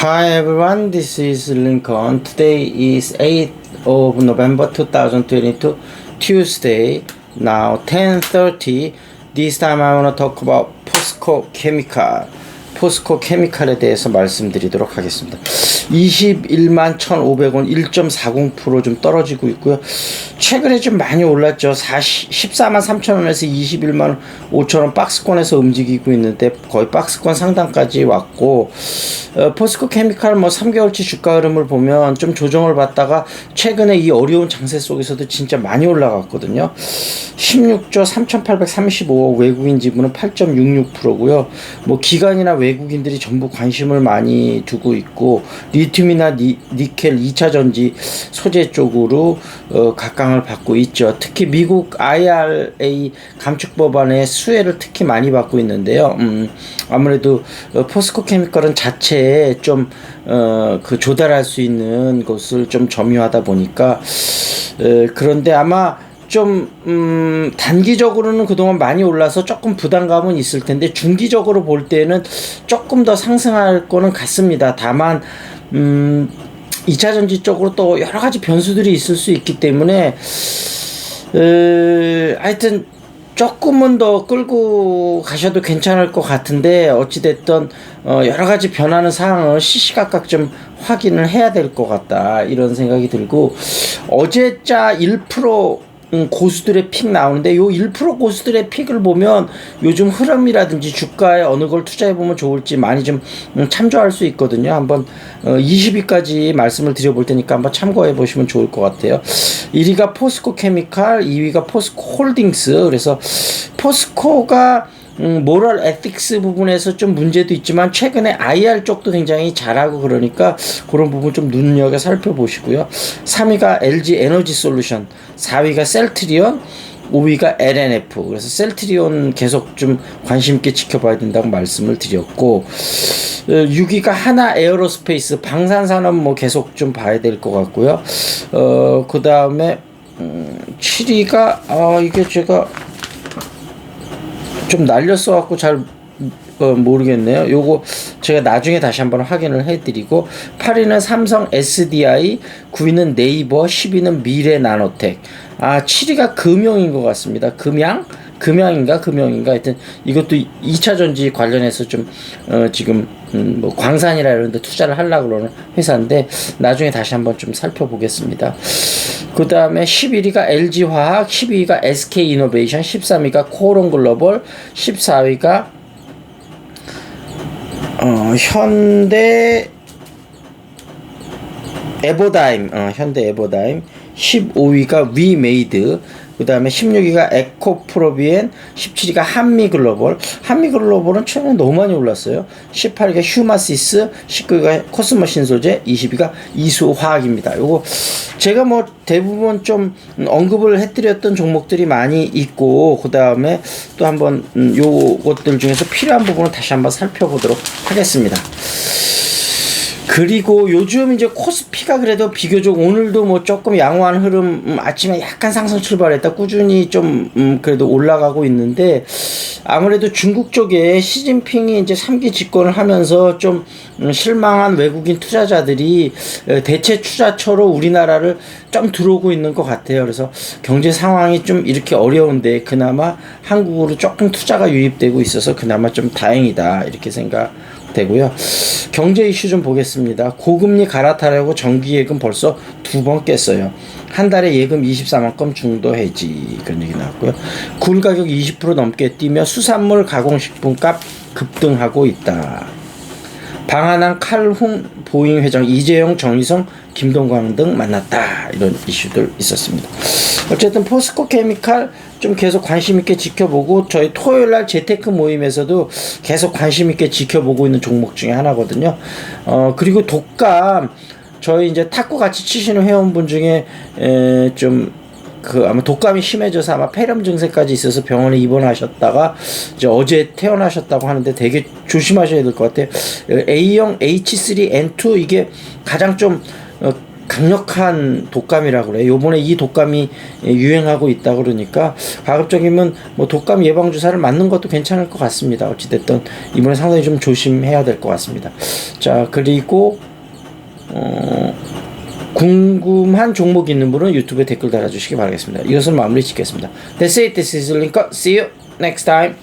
Hi everyone, this is Lincoln. Today is 8th of November 2022, Tuesday. Now 10:30. This time I want to talk about POSCO Chemical. 포스코 케미칼에 대해서 말씀드리도록 하겠습니다. 21만 1,500원 1.40%좀 떨어지고 있고요. 최근에 좀 많이 올랐죠. 40, 14만 3천 원에서 21만 5천 원 박스권에서 움직이고 있는데 거의 박스권 상단까지 왔고 어, 포스코 케미칼 뭐 3개월치 주가 흐름을 보면 좀 조정을 받다가 최근에 이 어려운 장세 속에서도 진짜 많이 올라갔거든요. 16조 3,835억 외국인 지분은 8.66%고요. 뭐 기관이나 외국인들이 전부 관심을 많이 두고 있고 리튬이나 니, 니켈 2차 전지 소재 쪽으로 어, 각광을 받고 있죠. 특히 미국 IRA 감축 법안의 수혜를 특히 많이 받고 있는데요. 음, 아무래도 어, 포스코 케미컬은 자체 에 좀 어, 그 조달할 수 있는 것을 좀 점유하다 보니까 어, 그런데 아마 좀, 음, 단기적으로는 그동안 많이 올라서 조금 부담감은 있을 텐데, 중기적으로 볼 때는 조금 더 상승할 거는 같습니다. 다만, 음, 2차 전지 쪽으로 또 여러 가지 변수들이 있을 수 있기 때문에, 어, 하여튼, 조금은 더 끌고 가셔도 괜찮을 것 같은데 어찌됐든 어 여러 가지 변하는 상황을 시시각각 좀 확인을 해야 될 것 같다. 이런 생각이 들고 어제자 1% 음, 고수들의 픽 나오는데 요 1% 고수들의 픽을 보면 요즘 흐름이라든지 주가에 어느 걸 투자해 보면 좋을지 많이 좀 음, 참조할 수 있거든요. 한번 어, 20위까지 말씀을 드려볼 테니까 한번 참고해 보시면 좋을 것 같아요. 1위가 포스코 케미칼, 2위가 포스코 홀딩스. 그래서 포스코가 음, 모럴 에틱스 부분에서 좀 문제도 있지만 최근에 IR 쪽도 굉장히 잘하고 그러니까 그런 부분 좀 눈여겨 살펴보시고요. 3위가 LG 에너지 솔루션, 4위가 셀트리온, 5위가 LNF. 그래서 셀트리온 계속 좀 관심 있게 지켜봐야 된다고 말씀을 드렸고 6위가 하나 에어로스페이스 방산 산업 뭐 계속 좀 봐야 될 것 같고요. 어, 그 다음에 음, 7위가 아 이게 제가 좀 날렸어 갖고 잘 어, 모르겠네요. 요거 제가 나중에 다시 한번 확인을 해드리고 8위는 삼성 SDI, 9위는 네이버, 10위는 미래 나노텍. 아 7위가 금융인 것 같습니다. 금양? 금양인가 금융인가 하여튼 이것도 2차 전지 관련해서 좀 어, 지금 음, 뭐 광산이라 이런 데 투자를 하려고 그러는 회사인데 나중에 다시 한번 좀 살펴보겠습니다. 그 다음에 11위가 LG화학, 12위가 SK이노베이션, 13위가 코롱글로벌, 14위가 어, 현대 에버다임, 어, 현대 에버다임, 15위가 위메이드, 그 다음에 16위가 에코프로비엔, 17위가 한미글로벌. 한미글로벌은 최근에 너무 많이 올랐어요. 18위가 휴마시스, 19위가 코스모 신 소재, 20위가 이수화학입니다. 요거 제가 뭐 대부분 좀 언급을 해드렸던 종목들이 많이 있고, 그 다음에 또 한번 음, 요것들 중에서 필요한 부분을 다시 한번 살펴보도록 하겠습니다. 그리고 요즘 이제 코스피가 그래도 비교적 오늘도 뭐 조금 양호한 흐름 음, 아침에 약간 상승 출발했다 꾸준히 좀 음, 그래도 올라가고 있는데 아무래도 중국 쪽에 시진핑이 이제 3기 집권을 하면서 좀 음, 실망한 외국인 투자자들이 어, 대체 투자처로 우리나라를 좀 들어오고 있는 것 같아요. 그래서 경제 상황이 좀 이렇게 어려운데 그나마 한국으로 조금 투자가 유입되고 있어서 그나마 좀 다행이다 이렇게 생각. 되고요. 경제 이슈 좀 보겠습니다. 고금리 갈아타려고 정기 예금 벌써 두 번 깼어요. 한 달에 예금 24만 건 중도 해지 그런 얘기 나왔고요. 굴 가격 20% 넘게 뛰며 수산물 가공식품 값 급등하고 있다. 방한한 칼훈 보잉 회장 이재용 정의성 김동광 등 만났다 이런 이슈들 있었습니다. 어쨌든 포스코 케미칼 좀 계속 관심 있게 지켜보고 저희 토요일 날 재테크 모임에서도 계속 관심 있게 지켜보고 있는 종목 중에 하나거든요. 어 그리고 독감 저희 이제 탁구 같이 치시는 회원분 중에 좀 그 아마 독감이 심해져서 아마 폐렴 증세까지 있어서 병원에 입원하셨다가 이제 어제 퇴원하셨다고 하는데 되게 조심하셔야 될 것 같아요. A형 H3N2 이게 가장 좀 어, 강력한 독감이라고 그래. 요번에 이 독감이 유행하고 있다 그러니까 가급적이면 뭐 독감 예방 주사를 맞는 것도 괜찮을 것 같습니다. 어찌 됐든 이번에 상당히 좀 조심해야 될 것 같습니다. 자 그리고 어, 궁금한 종목 있는 분은 유튜브에 댓글 달아주시기 바라겠습니다. 이것을 마무리 짓겠습니다. That's it. This is Lincoln. See you next time.